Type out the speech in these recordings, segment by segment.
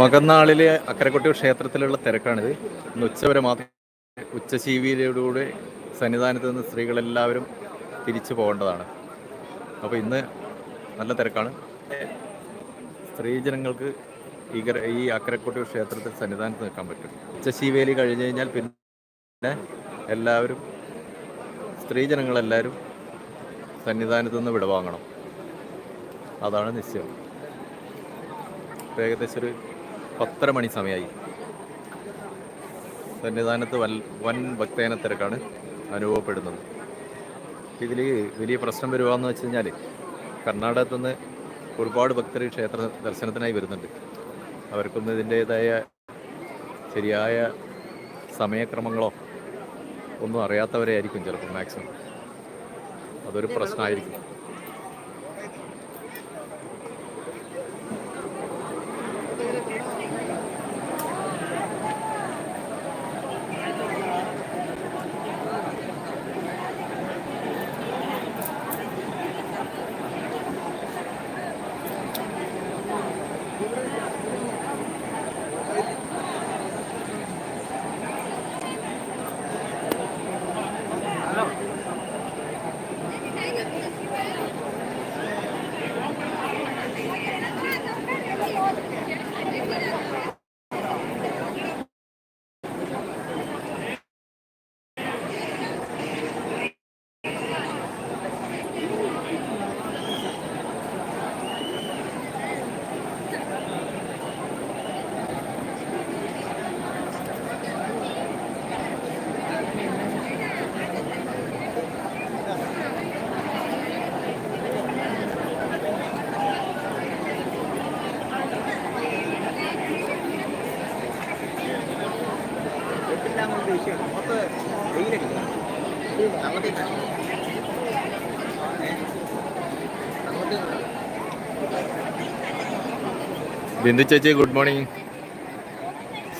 മകന്നാളിലെ അക്കരക്കൊട്ടി ക്ഷേത്രത്തിലുള്ള തിരക്കാണിത്. ഇന്ന് ഉച്ചവരെ മാത്രം ഉച്ചശീവിയിലൂടെ സന്നിധാനത്ത് നിന്ന് സ്ത്രീകളെല്ലാവരും തിരിച്ചു പോകേണ്ടതാണ്. അപ്പോൾ ഇന്ന് നല്ല തിരക്കാണ്. സ്ത്രീജനങ്ങൾക്ക് ഈ ഈ അക്കരക്കൊട്ടി ക്ഷേത്രത്തിൽ സന്നിധാനത്ത് നിൽക്കാൻ പറ്റും. ഉച്ചശീവേലി കഴിഞ്ഞ് കഴിഞ്ഞാൽ പിന്നെ എല്ലാവരും സ്ത്രീജനങ്ങളെല്ലാവരും സന്നിധാനത്ത് നിന്ന് വിടവാങ്ങണം. അതാണ് നിശ്ചയം. ഏകദേശം ഒരു പത്തര മണി സമയമായി. സന്നിധാനത്ത് വൻ വൻ ഭക്തേന തിരക്കാണ് അനുഭവപ്പെടുന്നത്. ഇതിൽ വലിയ പ്രശ്നം വരുവാന്ന് വെച്ച് കഴിഞ്ഞാൽ കർണാടകത്തു നിന്ന് ഒരുപാട് ഭക്തർ ക്ഷേത്ര ദർശനത്തിനായി വരുന്നുണ്ട്. അവർക്കൊന്നും ഇതിന്റേതായ ശരിയായ സമയക്രമങ്ങളോ ഒന്നും അറിയാത്തവരായിരിക്കും ചിലപ്പോൾ മാക്സിമം. അതൊരു പ്രശ്നമായിരിക്കും. ബിന്ദു ചേച്ചി good morning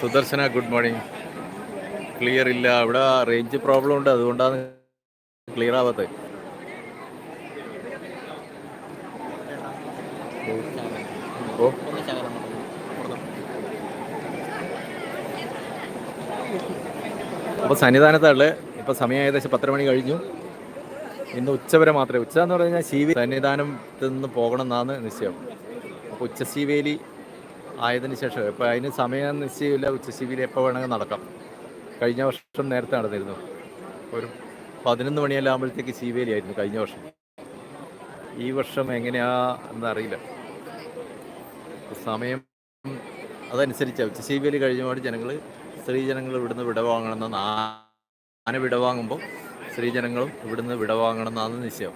Sudarshana good morning clear ഇല്ല. അവിടെ റേഞ്ച് പ്രോബ്ലം ഉണ്ട്. അതുകൊണ്ടാണ് ക്ലിയർ ആവാത്തത് ഓ. അപ്പോൾ സന്നിധാനത്തുള്ള ഇപ്പോൾ സമയം ഏകദേശം പത്തര മണി കഴിഞ്ഞു. ഇന്ന് ഉച്ചവരെ മാത്രമേ ഉച്ച എന്ന് പറഞ്ഞാൽ ശീവി സന്നിധാനത്ത് നിന്ന് പോകണം എന്നാണ് നിശ്ചയം. അപ്പോൾ ഉച്ചശീവേലി ആയതിന് ശേഷം ഇപ്പോൾ അതിന് സമയം നിശ്ചയമില്ല. ഉച്ചശീവേലി എപ്പോൾ വേണമെങ്കിൽ നടക്കാം. കഴിഞ്ഞ വർഷം നേരത്തെ നടന്നിരുന്നു. ഒരു പതിനൊന്ന് മണിയെല്ലാം ആകുമ്പോഴത്തേക്ക് ശീവേലി ആയിരുന്നു കഴിഞ്ഞ വർഷം. ഈ വർഷം എങ്ങനെയാ എന്നറിയില്ല സമയം അതനുസരിച്ച്. ഉച്ചശീവേലി കഴിഞ്ഞപാട് ജനങ്ങൾ സ്ത്രീജനങ്ങൾ ഇവിടുന്ന് വിടവാങ്ങണമെന്ന് ആന വിടവാങ്ങുമ്പോൾ സ്ത്രീജനങ്ങളും ഇവിടുന്ന് വിടവാങ്ങണമെന്നാണ് നിശ്ചയം.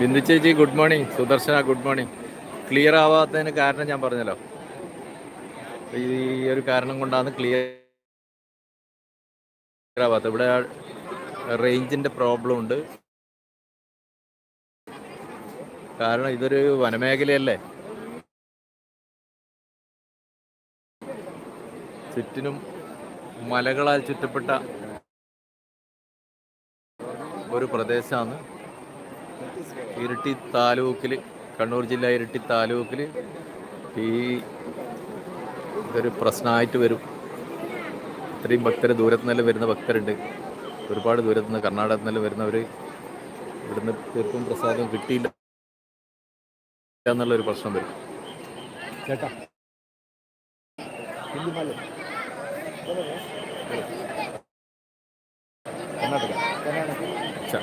ബിന്ദു ചേച്ചി good morning Sudarshana good morning clear ആവാത്തതിന് കാരണം ഞാൻ പറഞ്ഞല്ലോ. ഈ ഒരു കാരണം കൊണ്ടാണ് ക്ലിയർ ആവാത്തത്. ഇവിടെ റേഞ്ചിന്റെ പ്രോബ്ലം ഉണ്ട്. കാരണം ഇതൊരു വനമേഖലയല്ലേ? ചുറ്റിനും മലകളാൽ ചുറ്റപ്പെട്ട ഒരു പ്രദേശമാണ്. ഇരിട്ടി താലൂക്കിൽ കണ്ണൂർ ജില്ല ഇരിട്ടി താലൂക്കിൽ ഈ ഇതൊരു പ്രശ്നമായിട്ട് വരും. ഇത്രയും ഭക്തർ ദൂരത്തു നിന്നെല്ലാം വരുന്ന ഭക്തരുണ്ട്. ഒരുപാട് ദൂരത്തു നിന്ന് കർണാടകത്തിൽ നിന്നെല്ലാം വരുന്നവർ ഇവിടുന്ന് തീർപ്പും പ്രസാദവും കിട്ടിയില്ല. എന്നുള്ളൊരു പ്രശ്നം വരും ചേട്ടാ कर्नाटक अच्छा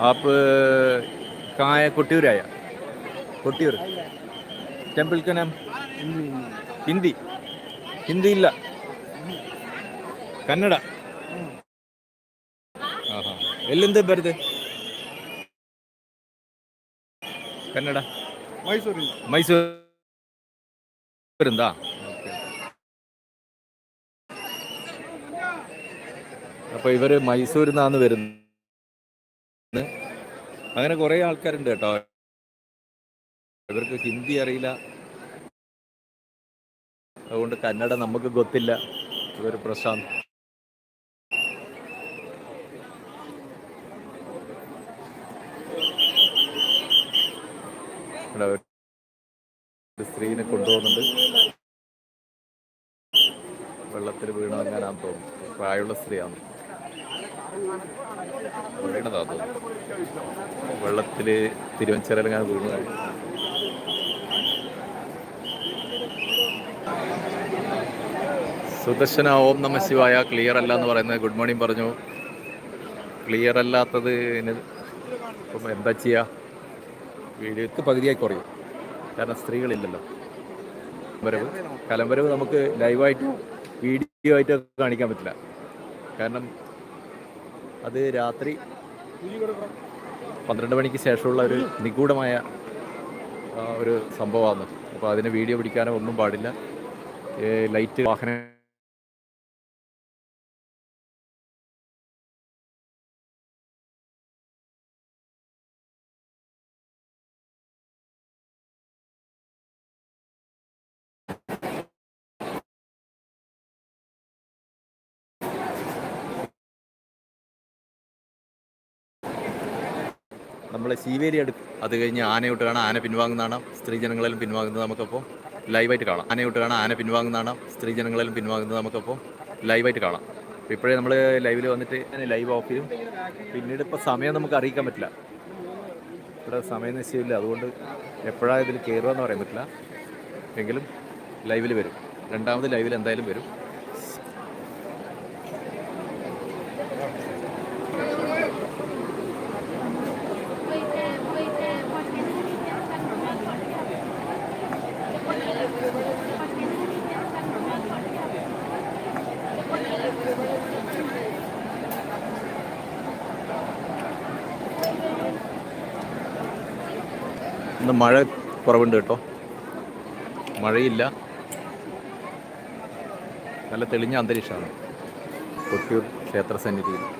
आप कहाँ है कोट्यूर आया कोट्यूर टेम्पल का नाम हिंदी हिंदी ಇಲ್ಲ ಕನ್ನಡ ಆಹಾ. ಎಲ್ಲಿಂದ ಬರುತ್ತೆ ಕನ್ನಡ ಮೈಸೂರಿಂದ മൈസൂരിന്ത അപ്പൊ ഇവര് മൈസൂരിൽ നിന്നാണ് വരുന്നത് അങ്ങനെ കുറെ ആൾക്കാരുണ്ട് കേട്ടോ ഇവർക്ക് ഹിന്ദി അറിയില്ല അതുകൊണ്ട് കന്നഡ നമുക്ക് ಗೊತ್ತಿಲ್ಲ ഇതൊരു പ്രശ്നം ഇവിടെ ഒരു സ്ത്രീനെ കൊണ്ടുപോകുന്നുണ്ട് വെള്ളത്തിൽ വീണതെങ്ങാനാന്ന് തോന്നുന്നു. പ്രായമുള്ള സ്ത്രീയാണ് വീണതാ തോന്നുന്നു. വെള്ളത്തിൽ തിരുവഞ്ചിറങ്ങാൻ വീണു. സുദർശന ഓം നമ ശിവായ. ക്ലിയർ അല്ല എന്ന് പറയുന്നത് ഗുഡ് മോർണിംഗ് പറഞ്ഞു. ക്ലിയർ അല്ലാത്തത് ഇപ്പം എന്താ ചെയ്യുക വീഡിയോക്ക് പകുതിയായി കുറയും. കാരണം സ്ത്രീകളില്ലല്ലോ. കലംവരവ്. കലംവരവ് നമുക്ക് ലൈവായിട്ട് വീഡിയോ ആയിട്ട് കാണിക്കാൻ പറ്റില്ല. കാരണം അത് രാത്രി പന്ത്രണ്ട് മണിക്ക് ശേഷമുള്ള ഒരു നിഗൂഢമായ ഒരു സംഭവമാണ്. അപ്പോൾ അതിന് വീഡിയോ പിടിക്കാനോ ഒന്നും പാടില്ല. ലൈറ്റ് വാഹന നമ്മളെ സീവേരി എടുക്കും. അത് കഴിഞ്ഞ് ആനയോട്ട് കാണാം ആന പിൻവാങ്ങുന്നതാണ് സ്ത്രീജനങ്ങളെല്ലാം പിൻവാങ്ങുന്നത് നമുക്കപ്പോൾ ലൈവായിട്ട് കാണാം. ആനയോട്ട് കാണാം ആന പിൻവാങ്ങുന്നതാണ് സ്ത്രീജനങ്ങളെല്ലാം പിൻവാങ്ങുന്നത് നമുക്കപ്പോൾ ലൈവായിട്ട് കാണാം. ഇപ്പോഴേ നമ്മൾ ലൈവിൽ വന്നിട്ട് ലൈവ് ഓഫ് ചെയ്യും. പിന്നീട് ഇപ്പോൾ സമയം നമുക്ക് അറിയിക്കാൻ പറ്റില്ല. ഇവിടെ സമയം നിശ്ചയമില്ല. അതുകൊണ്ട് എപ്പോഴാണ് ഇതിൽ കയറുക എന്ന് പറയാൻ പറ്റില്ല. എങ്കിലും ലൈവിൽ വരും. രണ്ടാമത് ലൈവിൽ എന്തായാലും വരും. ഇന്ന് മഴ കുറവുണ്ട് കേട്ടോ. മഴയില്ല. നല്ല തെളിഞ്ഞ അന്തരീക്ഷമാണ്. കൊട്ടിയൂർ ക്ഷേത്ര സന്നിധിയിൽ.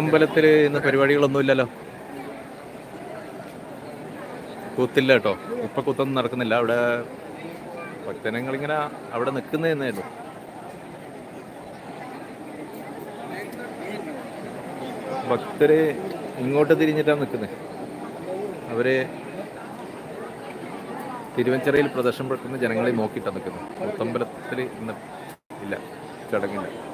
കൂത്തമ്പലത്തിൽ ഇന്ന് പരിപാടികളൊന്നും ഇല്ലല്ലോ കൂത്തില്ല കേട്ടോ. ഇപ്പൊ കൂത്തൊന്നും നടക്കുന്നില്ല. അവിടെ ഭക്തനങ്ങൾ ഇങ്ങനെ അവിടെ നിൽക്കുന്നതന്നേ ഉള്ളൂ. ഭക്തര് ഇങ്ങോട്ട് തിരിഞ്ഞിട്ടാണ് നിൽക്കുന്നത് അവർ തിരുവഞ്ചിറയിൽ പ്രദർശനം പെടുത്തുന്ന ജനങ്ങളെ നോക്കിയിട്ടാണ് നിൽക്കുന്നത് കൂത്തമ്പലത്തിൽ ഇന്ന് ഇല്ല. ചടങ്ങില്ല.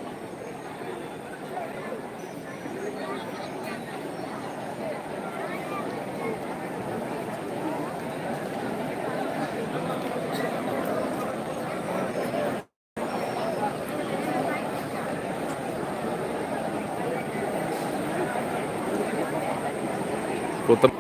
കൂത്തം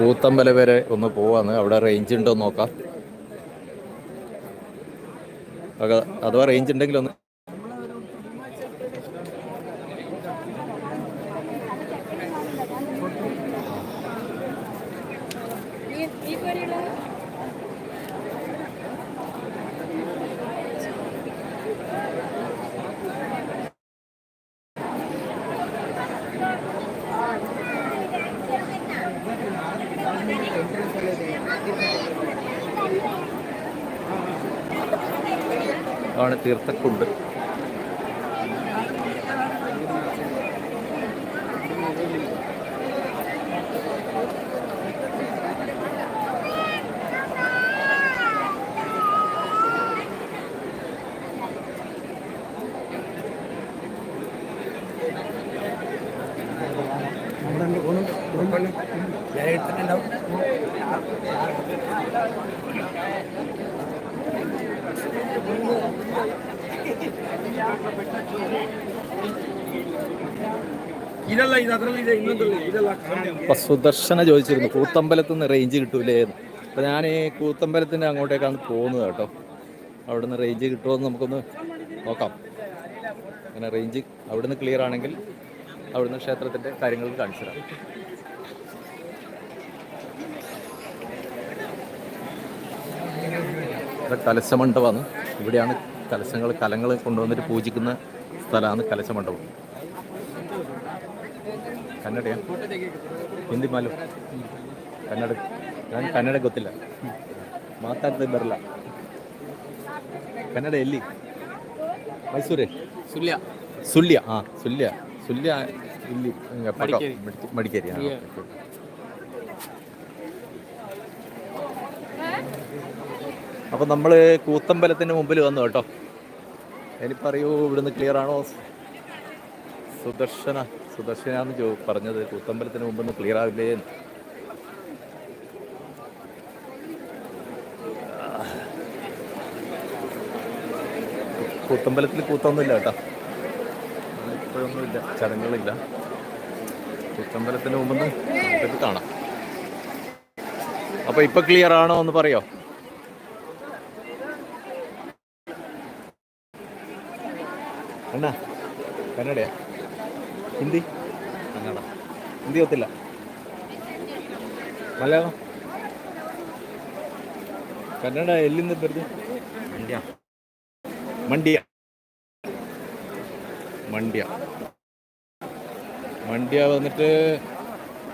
കൂത്തമ്പല വരെ ഒന്ന് പോവാന്ന്. അവിടെ റേഞ്ച് ഉണ്ടോ നോക്കാം. അഥവാ റേഞ്ച് ഉണ്ടെങ്കിൽ ഒന്ന് സംഭവമാണ് തീർത്ഥക്കുണ്ട് ഞാൻ എടുത്തിട്ടുണ്ടാവും സുദർശന ചോദിച്ചിരുന്നു കൂത്തമ്പലത്തു നിന്ന് റേഞ്ച് കിട്ടൂലേ അപ്പം ഞാൻ ഈ കൂത്തമ്പലത്തിന്റെ അങ്ങോട്ടേക്കാണ് പോകുന്നത് കേട്ടോ. അവിടുന്ന് റേഞ്ച് കിട്ടുമെന്ന് നമുക്കൊന്ന് നോക്കാം. അങ്ങനെ റേഞ്ച് അവിടുന്ന് ക്ലിയർ ആണെങ്കിൽ അവിടുന്ന് ക്ഷേത്രത്തിന്റെ കാര്യങ്ങൾ കാണിച്ചു തരാം. Thank you. കലശമണ്ഡപമാണ് ഇവിടെയാണ് കലശങ്ങൾ കലങ്ങൾ കൊണ്ടുവന്നിട്ട് പൂജിക്കുന്ന സ്ഥലമാണ് കലശമണ്ഡപം ಕನ್ನಡ ಹಿಂದಿ ಮಾಲು ಕನ್ನಡ ನಾನು ಕನ್ನಡ ಗೊತ್ತಿಲ್ಲ ಮಾತಾಡ್ತಾ ಬರಲ್ಲ ಕನ್ನಡ ಎಲ್ಲಿ ಮೈಸೂರೇ ಸುಳ್ಯ ಸುಳ್ಯ ಹಾಂ ಸುಳ್ಯ ಸುಳ್ಯ ಇಲ್ಲಿ ಹಿಂಗೆ ಪಕ್ಕ ಮಡಿಕೇರಿ. ಮಡಿಕೆ- ಮಡಿಕೇರಿ ಹಾಂ Yeah. അപ്പം നമ്മൾ കൂത്തമ്പലത്തിന്റെ മുമ്പിൽ വന്നു കേട്ടോ. ഇനി പറയൂ ഇവിടുന്ന് ക്ലിയർ ആണോ? സുദർശന സുദർശനാന്ന് ചോ പറഞ്ഞത് കൂത്തമ്പലത്തിന് മുമ്പ് ക്ലിയർ ആവില്ലേ കൂത്തമ്പലത്തിൽ കൂത്തൊന്നുമില്ല കേട്ടോ. ഇപ്പോഴൊന്നുമില്ല ചടങ്ങുകളില്ല. കൂത്തമ്പലത്തിന് മുമ്പ് കാണാം. അപ്പൊ ഇപ്പൊ ക്ലിയർ ആണോ എന്ന് പറയോ? എന്നാ കന്നഡയാ? ഹിന്ദി? കന്നഡ. ഹിന്ദി ഒത്തില്ല. മലയാളം? കന്നഡ എല്ലിന്ന് പേര് മണ്ടിയ. മണ്ടിയ. മണ്ടിയ. മണ്ടിയ വന്നിട്ട്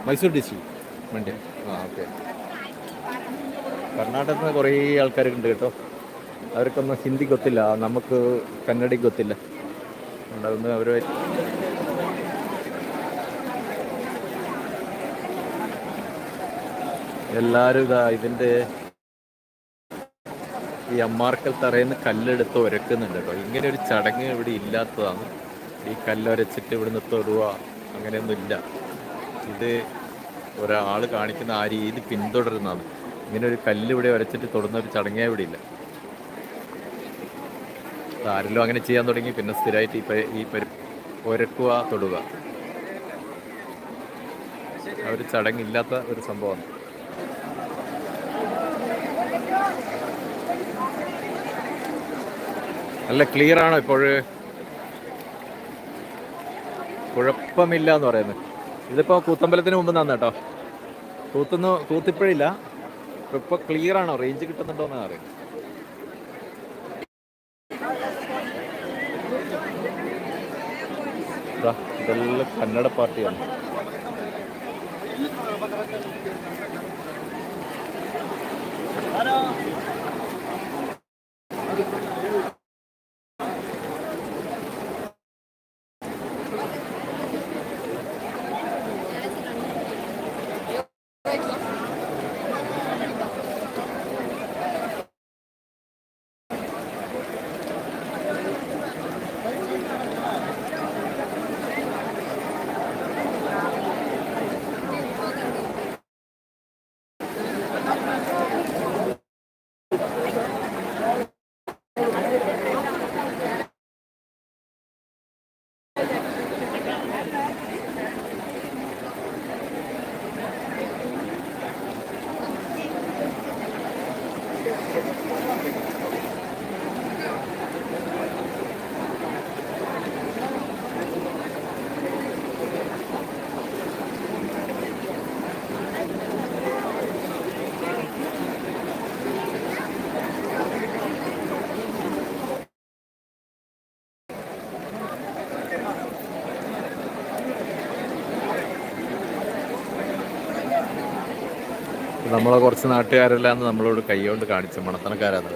മൈസൂർ ഡിസ്ട്രിക്ട് മണ്ടിയ. ആ ഓക്കെ. കർണാടകത്തിൽ നിന്ന് കുറേ ആൾക്കാരൊക്കെ ഉണ്ട് കേട്ടോ. അവർക്കൊന്നും ഹിന്ദിക്കൊത്തില്ല നമുക്ക് കന്നഡയ്ക്കൊത്തില്ല ഉണ്ടാകുന്ന അവരുമായി. എല്ലാവരും ഇതാ ഇതിന്റെ ഈ അമ്മാർക്കൽ നിന്ന് കല്ലെടുത്ത് ഉരക്കുന്നുണ്ട് കേട്ടോ. ഇങ്ങനെ ഒരു ചടങ്ങ് ഇവിടെ ഇല്ലാത്തതാണ്. ഈ കല്ലൊരച്ചിട്ട് ഇവിടുന്ന് തൊടുക അങ്ങനെയൊന്നും ഇല്ല. ഇത് ഒരാൾ കാണിക്കുന്ന ആ രീതി പിന്തുടരുന്നതാണ്. ഇങ്ങനെ ഒരു കല്ല് ഇവിടെ ഉരച്ചിട്ട് തൊടുന്ന ഒരു ചടങ്ങേ ഇവിടെ ഇല്ല. ആരെങ്കിലും അങ്ങനെ ചെയ്യാൻ തുടങ്ങി പിന്നെ സ്ഥിരമായിട്ട് ഈ ഈ പരി ഒരക്കുക തൊടുക. ആ ഒരു ചടങ്ങില്ലാത്ത ഒരു സംഭവമാണ് നല്ല ക്ലിയർ ആണോ ഇപ്പോഴ്? കുഴപ്പമില്ല എന്ന് പറയുന്നത്. ഇതിപ്പോൾ കൂത്തമ്പലത്തിന് മുമ്പ് തന്നെ കേട്ടോ. കൂത്തുന്നു കൂത്തിപ്പോഴില്ല ഇപ്പോൾ ക്ലിയർ ആണോ? റേഞ്ച് കിട്ടുന്നുണ്ടോ എന്നാണ് അറിയാം ഇതെല്ലാം കന്നഡ പാർട്ടിയാണ്. നമ്മളെ കുറച്ച് നാട്ടുകാരെല്ലാം നമ്മളോട് കൈകൊണ്ട് കാണിച്ചു മണത്തണക്കാരാണ്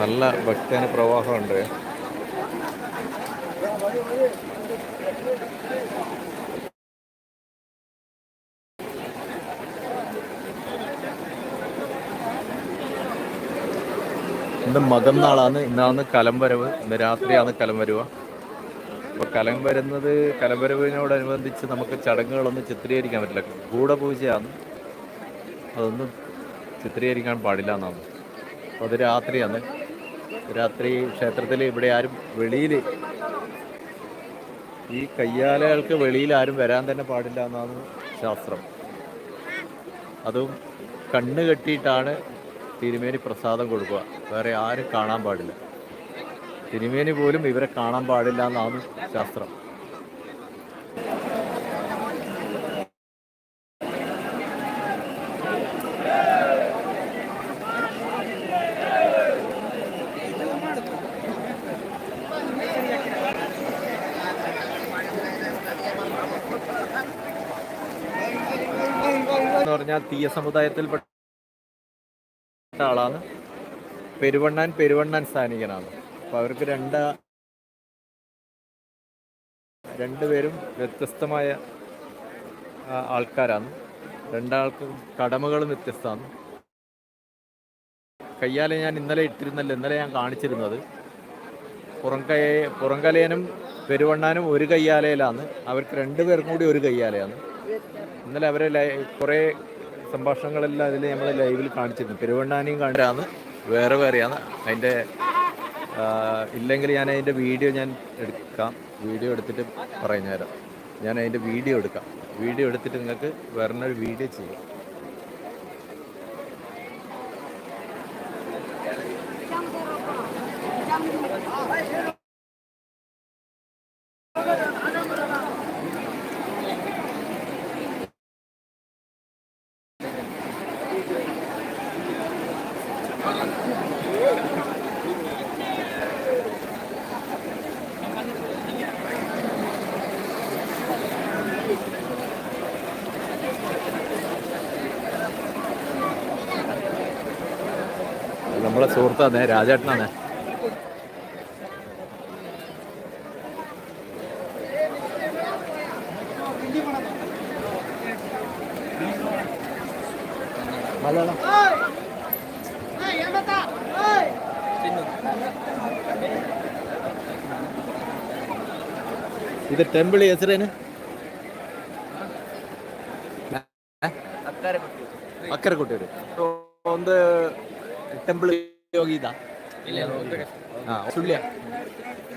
നല്ല ഭക്തന പ്രവാഹമുണ്ട്. ഇന്ന് മകം നാളാണ് ഇന്നാണ് കലം വരവ്. ഇന്ന് രാത്രിയാണ് കലം വരുക അപ്പോൾ കലം വരുന്നത് കലംവരവിനോടനുബന്ധിച്ച് നമുക്ക് ചടങ്ങുകളൊന്നും ചിത്രീകരിക്കാൻ പറ്റില്ല. ഗൂഢപൂജയാണ്. അതൊന്നും ചിത്രീകരിക്കാൻ പാടില്ല എന്നാണ്. അത് രാത്രിയാണ്. രാത്രി ക്ഷേത്രത്തിൽ ഇവിടെ ആരും വെളിയിൽ ഈ കയ്യാലകൾക്ക് വെളിയിൽ ആരും വരാൻ തന്നെ പാടില്ല എന്നാണ് ശാസ്ത്രം. അതും കണ്ണ് കെട്ടിയിട്ടാണ് തിരുമേനി പ്രസാദം കൊടുക്കുക. വേറെ ആരും കാണാൻ പാടില്ല. തിരുമേനി പോലും ഇവരെ കാണാൻ പാടില്ല എന്നാണ് ശാസ്ത്രം. എന്ന് പറഞ്ഞാൽ തീയ സമുദായത്തിൽപ്പെട്ട ആളാണ്. പെരുവണ്ണാൻ പെരുവണ്ണാൻ സ്ഥാനികനാണ് അപ്പൊ അവർക്ക് രണ്ട രണ്ടുപേരും വ്യത്യസ്തമായ ആൾക്കാരാണ്. രണ്ടാൾക്കും കടമകളും വ്യത്യസ്തമാണ്. കയ്യാലെ ഞാൻ ഇന്നലെ ഇട്ടിരുന്നല്ലോ ഇന്നലെ ഞാൻ കാണിച്ചിരുന്നത്. പുറംകയെ പുറംകലേനും പെരുവണ്ണാനും ഒരു കയ്യാലയിലാണ്. അവർക്ക് രണ്ടുപേർക്കും കൂടി ഒരു കയ്യാലയാണ്. ഇന്നലെ അവരെ കുറേ സംഭാഷണങ്ങളെല്ലാം അതിൽ നമ്മൾ ലൈവിൽ കാണിച്ചിരുന്നു. പെരുവണ്ണാനെയും കണ്ടാണ് വേറെ വേറെയാണ്. അതിന്റെ ഇല്ലെങ്കിൽ ഞാൻ അതിന്റെ വീഡിയോ ഞാൻ എടുക്കാം. വീഡിയോ എടുത്തിട്ട് പറഞ്ഞുതരാം ഞാൻ അതിന്റെ വീഡിയോ എടുക്കാം. വീഡിയോ എടുത്തിട്ട് നിങ്ങൾക്ക് വേറെ വീഡിയോ ചെയ്യാം. നമ്മളെ സുഹൃത്താണ് രാജേട്ടനാണ് മലയാളം ಇದು ಟೆಂಬಳಿ ಹೆಸರೇನು ಟೆಂಬಲ್ ಹೋಗಿದ್ದ ಹಾ ಸುಳ್ಯ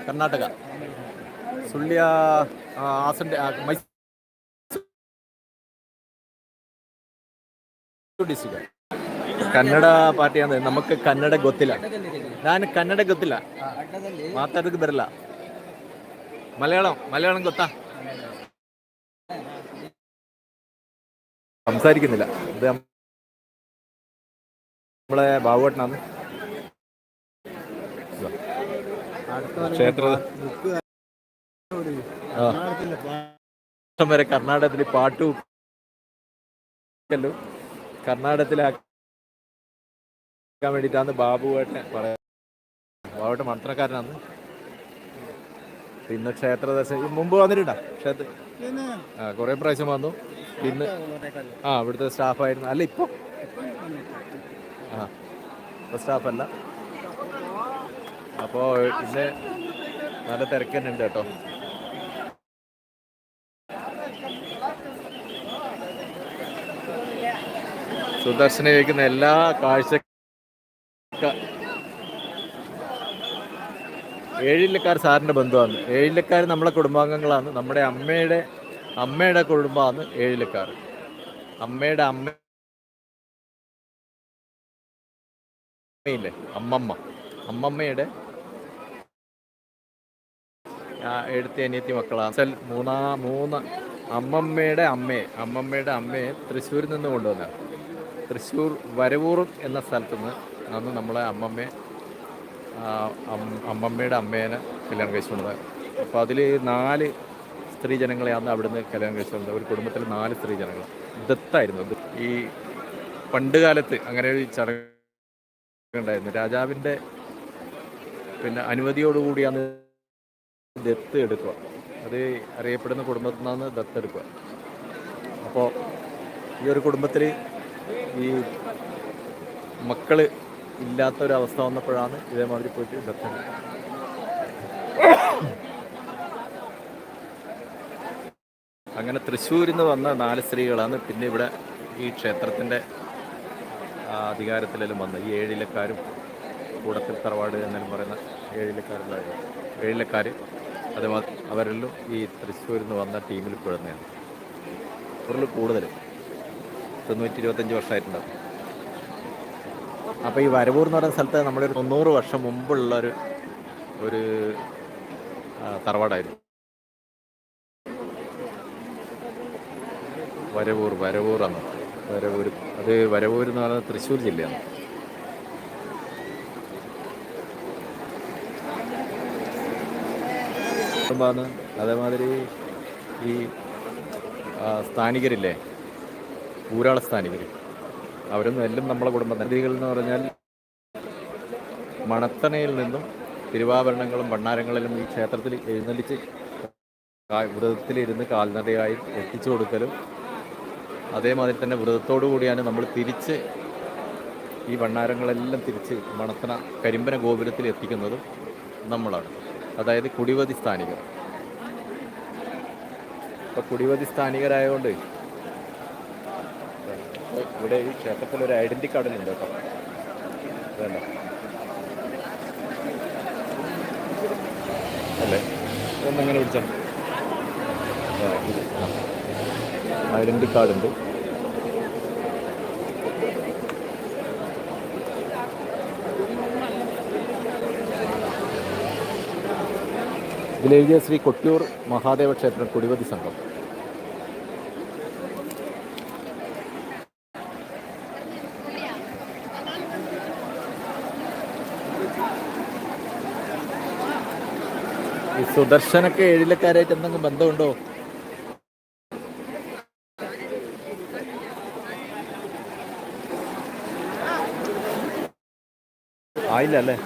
ಕರ್ನಾಟಕ ಸುಳ್ಯ ಆ, ಹಾಸನ ಆ, ಮೈಸೂರು ಡಿಸ್ಟಿಕ್ ಕನ್ನಡ ಪಾರ್ಟಿ ಅಂದ್ರೆ ನಮಗೆ ಕನ್ನಡ ಗೊತ್ತಿಲ್ಲ ನಾನು ಕನ್ನಡ ಗೊತ್ತಿಲ್ಲ ಮಾತಾಡೋದಕ್ಕೆ ಬರಲ್ಲ മലയാളം മലയാളം കൊത്താ സംസാരിക്കുന്നില്ല ഇത് നമ്മളെ ബാബുവേട്ടനാണ്. ക്ഷേത്ര വരെ കർണാടകത്തിൽ പാട്ട് കർണാടകത്തിലാക്കാൻ വേണ്ടിയിട്ടാണ് ബാബുവേട്ടൻ പറയാ ബാബുവേട്ടൻ മന്ത്രക്കാരനാണ് പിന്നെ ക്ഷേത്ര ദർശനം. മുമ്പ് വന്നിട്ടുണ്ടാ? ക്ഷേത്ര ആ കുറേ പ്രാവശ്യം വന്നു. പിന്നെ ആ ഇവിടുത്തെ സ്റ്റാഫായിരുന്നു. അല്ല ഇപ്പൊ ഇപ്പോൾ സ്റ്റാഫല്ല അപ്പോൾ ഇന്ന് നല്ല തിരക്ക് തന്നെ ഉണ്ട് കേട്ടോ. സുദർശന കഴിക്കുന്ന എല്ലാ കാഴ്ച ഏഴില്ലക്കാർ സാറിന്റെ ബന്ധുവാണ്. ഏഴില്ലക്കാർ നമ്മളെ കുടുംബാംഗങ്ങളാണ്. നമ്മുടെ അമ്മയുടെ അമ്മയുടെ കുടുംബമാണ് ഏഴിലക്കാർ അമ്മയുടെ അമ്മ ഇല്ലേ അമ്മമ്മ. അമ്മമ്മയുടെ ആ, എഴുത്തി അനിയത്തി മക്കളാണ് വെച്ചാൽ മൂന്നാ മൂന്ന് അമ്മമ്മയുടെ അമ്മയെ അമ്മമ്മയുടെ അമ്മയെ തൃശ്ശൂരിൽ നിന്ന് കൊണ്ടുവന്ന തൃശ്ശൂർ വരവൂർ എന്ന സ്ഥലത്ത് നിന്ന് അന്ന് നമ്മളെ അമ്മമ്മയെ അമ്മമ്മയുടെ അമ്മേനെ കല്യാണം കഴിച്ചുകൊണ്ടത്. അപ്പോൾ അതിൽ നാല് സ്ത്രീജനങ്ങളെയാണ് അവിടുന്ന് കല്യാണം കഴിച്ചുകൊണ്ടത്. ഒരു കുടുംബത്തിൽ നാല് സ്ത്രീജനങ്ങൾ ദത്തായിരുന്നു. ഈ പണ്ട് കാലത്ത് അങ്ങനെ ഒരു ചടങ്ങ് ഉണ്ടായിരുന്നു. രാജാവിന്റെ പിന്നെ അനുമതിയോടുകൂടിയാണ് ദത്ത് എടുക്കുക. അത് അറിയപ്പെടുന്ന കുടുംബത്തിൽ നിന്നാണ് ദത്തെടുക്കുക അപ്പോൾ ഈ ഒരു കുടുംബത്തിൽ ഈ മക്കൾ ഇല്ലാത്ത ഒരു അവസ്ഥ വന്നപ്പോഴാണ് ഇതേമാതിരി പോയിട്ട് ദത്തെടുക്കുക അങ്ങനെ തൃശ്ശൂരിൽ നിന്ന് വന്ന നാല് സ്ത്രീകളാണ് പിന്നെ ഇവിടെ ഈ ക്ഷേത്രത്തിന്റെ അധികാരത്തിലെല്ലാം വന്ന്. ഈ ഏഴിലക്കാരും കൂടത്തിൽ തറവാട് എന്നെല്ലാം പറയുന്ന ഏഴിലക്കാരുണ്ടായിരുന്നു. ഏഴിലക്കാർ അതുമാതിരി അവരെല്ലാം ഈ തൃശ്ശൂരിൽ നിന്ന് വന്ന ടീമിൽ പെടുന്നതാണ് അവരിൽ കൂടുതൽ. തൊണ്ണൂറ്റി ഇരുപത്തഞ്ച് വർഷമായിട്ടുണ്ടാവും. അപ്പോൾ ഈ വരവൂർ എന്ന് പറയുന്ന സ്ഥലത്ത് നമ്മളൊരു തൊണ്ണൂറ് വർഷം മുമ്പുള്ള ഒരു ഒരു തറവാടായിരുന്നു. വരവൂർ വരവൂർ ആണ് വരവൂർ അത് വരവൂർ എന്ന് പറയുന്നത് തൃശ്ശൂർ ജില്ലയാണ്. കുടുംബമാണ് അതേമാതിരി ഈ സ്ഥാനികരില്ലേ? ഊരാള സ്ഥാനികർ അവരൊന്നും എല്ലാം നമ്മളെ കുടുംബ നദികൾ എന്ന് പറഞ്ഞാൽ മണത്തണയിൽ നിന്നും തിരുവാഭരണങ്ങളും ഭണ്ണാരങ്ങളിലും ഈ ക്ഷേത്രത്തിൽ എഴുന്നള്ളിച്ച് വ്രതത്തിലിരുന്ന് കാൽനടയായി എത്തിച്ചു കൊടുക്കലും അതേമാതിരി തന്നെ വ്രതത്തോടു കൂടിയാണ് നമ്മൾ തിരിച്ച് ഈ വണ്ണാരങ്ങളെല്ലാം തിരിച്ച് മണത്തന കരിമ്പന ഗോപുരത്തിൽ എത്തിക്കുന്നതും നമ്മളാണ്. അതായത് കുടിവതി സ്ഥാനികർ. ഇപ്പം കുടിവതി സ്ഥാനികരായതുകൊണ്ട് ഇവിടെ ഈ ക്ഷേത്രത്തിൽ ഒരു ഐഡന്റി ഉണ്ട് കേട്ടോ. വേണ്ട. അല്ലേ? ഇതൊന്നെങ്ങനെ പിടിച്ചാൽ ഐഡന്റി കാർഡ് ഉണ്ട്. ഇതിലെഴുതിയ ശ്രീ കൊട്ടിയൂർ മഹാദേവ ക്ഷേത്ര കുടിവതി സംഘം. ഈ സുദർശനൊക്കെ ഏഴിലക്കാരായിട്ട് എന്തെങ്കിലും ബന്ധമുണ്ടോ? ആയില്ല അല്ലേ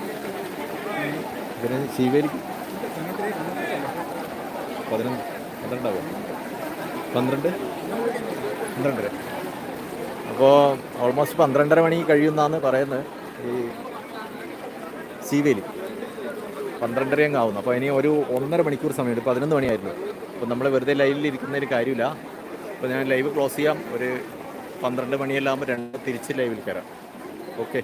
ഇതിന് സ്വീകരിക്കും. പതിനൊന്ന് പന്ത്രണ്ടാവും? പന്ത്രണ്ട്? പന്ത്രണ്ടര. അപ്പോൾ ഓൾമോസ്റ്റ് പന്ത്രണ്ടര മണി കഴിയുന്നാന്ന് പറയുന്നത് ഈ സീവേലി. പന്ത്രണ്ടരയും ആവുന്നു. അപ്പോൾ ഇനി ഒരു ഒന്നര മണിക്കൂർ സമയമുണ്ട് പതിനൊന്ന് മണിയായിരുന്നു. അപ്പോൾ നമ്മൾ വെറുതെ ലൈവിൽ ഇരിക്കുന്നതിന് കാര്യമില്ല. അപ്പോൾ ഞാൻ ലൈവ് ക്ലോസ് ചെയ്യാം. ഒരു പന്ത്രണ്ട് മണിയെല്ലാം ആകുമ്പോൾ രണ്ട് തിരിച്ച് ലൈവിൽ കയറാം ഓക്കെ